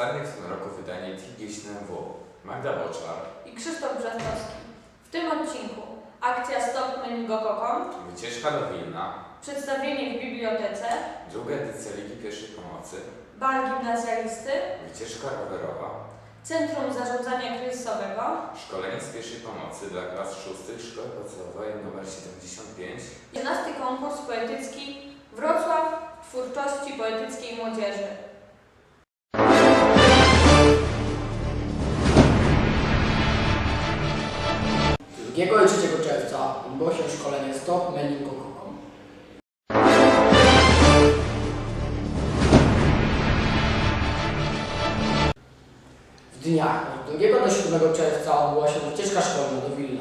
ostatnie w tym roku wydanie Tigieśne MW. Magda Boczar, i Krzysztof Brzastowski. W tym odcinku akcja Stop Meningokokom, wycieczka do Wilna, przedstawienie w bibliotece, druga edycja Ligi Pierwszej Pomocy, bal gimnazjalisty, wycieczka rowerowa, Centrum Zarządzania Kryzysowego, szkolenie z pierwszej pomocy dla klas szóstych Szkoły Podstawowej nr 75, 11 konkurs poetycki Wrocław Twórczości Poetyckiej Młodzieży. Drugiego i 3 czerwca odbyło się szkolenie Stop Meningokokom. W dniach od 2 do 7 czerwca odbyła się wycieczka szkolna do Wilna.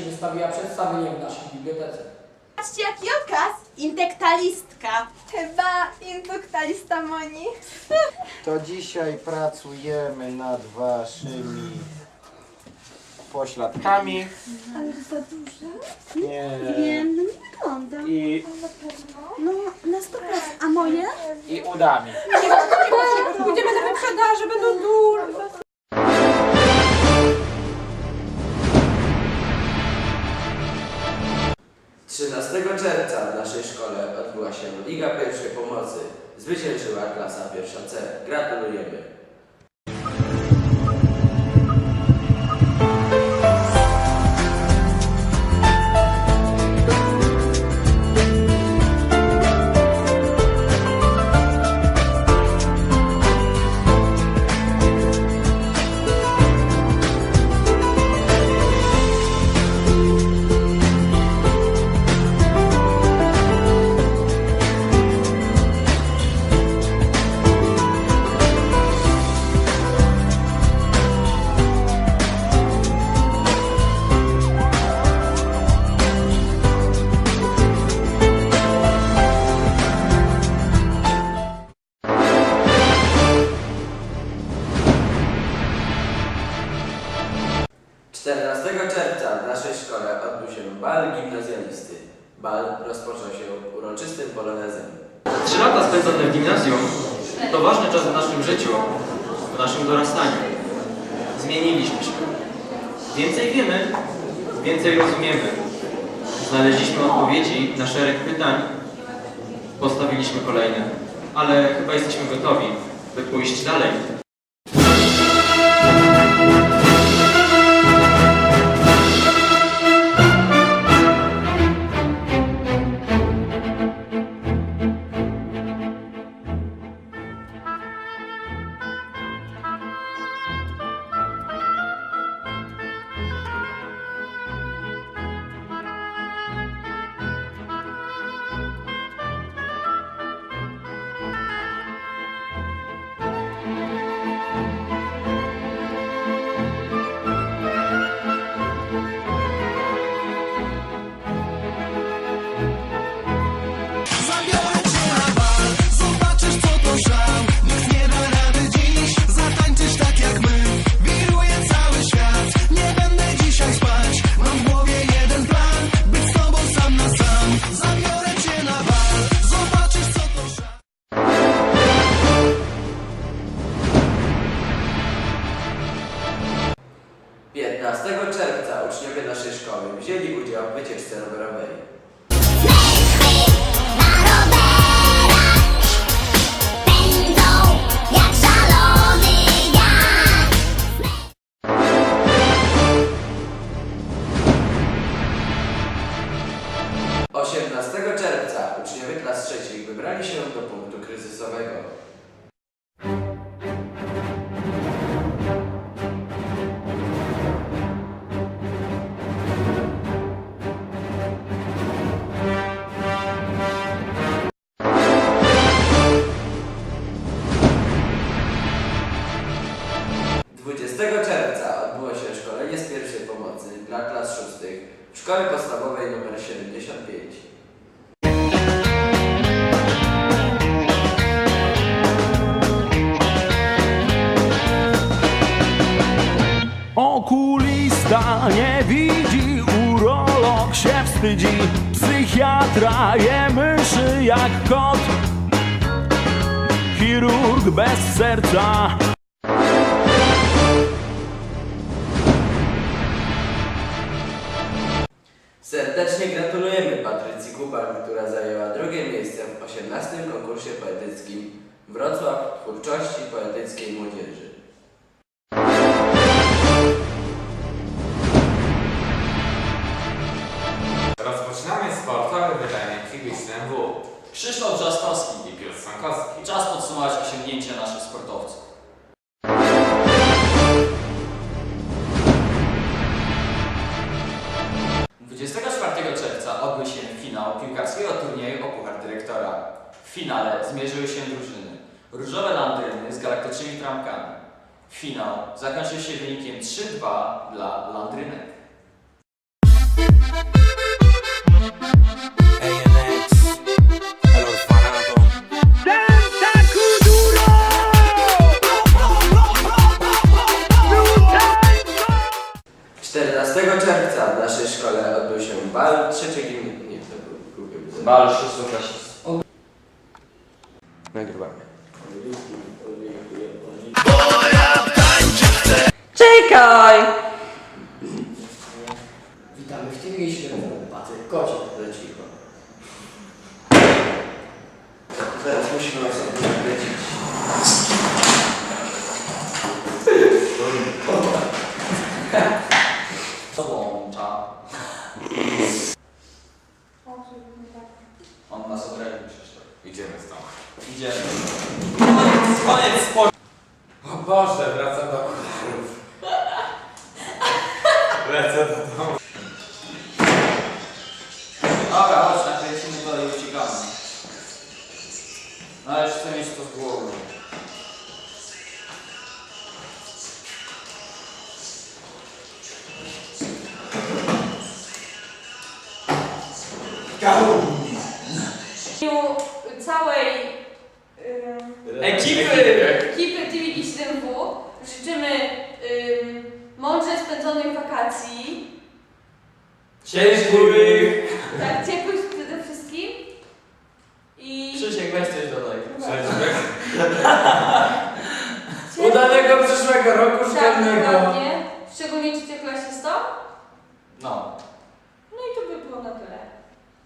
Indektaliści wystawiła przedstawienie w naszej bibliotece. Patrzcie jaki okaz! Intektalistka. Chyba induktalista Moni. To dzisiaj pracujemy nad waszymi pośladkami. Ale za duże? Nie. Wiem, no nie wygląda. I, No, na 100%. A moje? I udami. Odbyła się Liga Pierwszej Pomocy. Zwyciężyła klasa pierwsza C. Gratulujemy. Czternastego czerwca w naszej szkole odbył się bal gimnazjalisty. Bal rozpoczął się uroczystym polonezem. Trzy lata spędzone w gimnazjum to ważny czas w naszym życiu, w naszym dorastaniu. Zmieniliśmy się. Więcej wiemy, więcej rozumiemy. Znaleźliśmy odpowiedzi na szereg pytań, postawiliśmy kolejne, ale chyba jesteśmy gotowi, by pójść dalej. Szkole podstawowej nr 75. Okulista nie widzi, urolog się wstydzi, psychiatra je myszy jak kot, chirurg bez serca. Serdecznie gratulujemy Patrycji Kuban, która zajęła drugie miejsce w 18 konkursie poetyckim Wrocław Twórczości Poetyckiej Młodzieży. Rozpoczynamy sportowe wydanie Kibic MW. Krzysztof Drzastowski. I Piotr Sankowski. Czas podsumować osiągnięcia naszych sportowców. W finale zmierzyły się drużyny Różowe Landryny z galaktycznymi trampkami. Finał zakończył się wynikiem 3-2 dla Landrynek. Czekaj! Witamy w TV Śledztwo. Patryk Kociak. Za cicho. Teraz musimy sobie nakręcić. Lecę do domu. Dobra, chodź, nakręcimy to i uciekamy. No ale chcę mieć to z głowy. W tak ciepłych przede wszystkim i Krzysiek, weź coś dodaj. Ciepłych- Udanego przyszłego roku tak, szkolnego. dokładnie, szczególnie trzecioklasistom. No.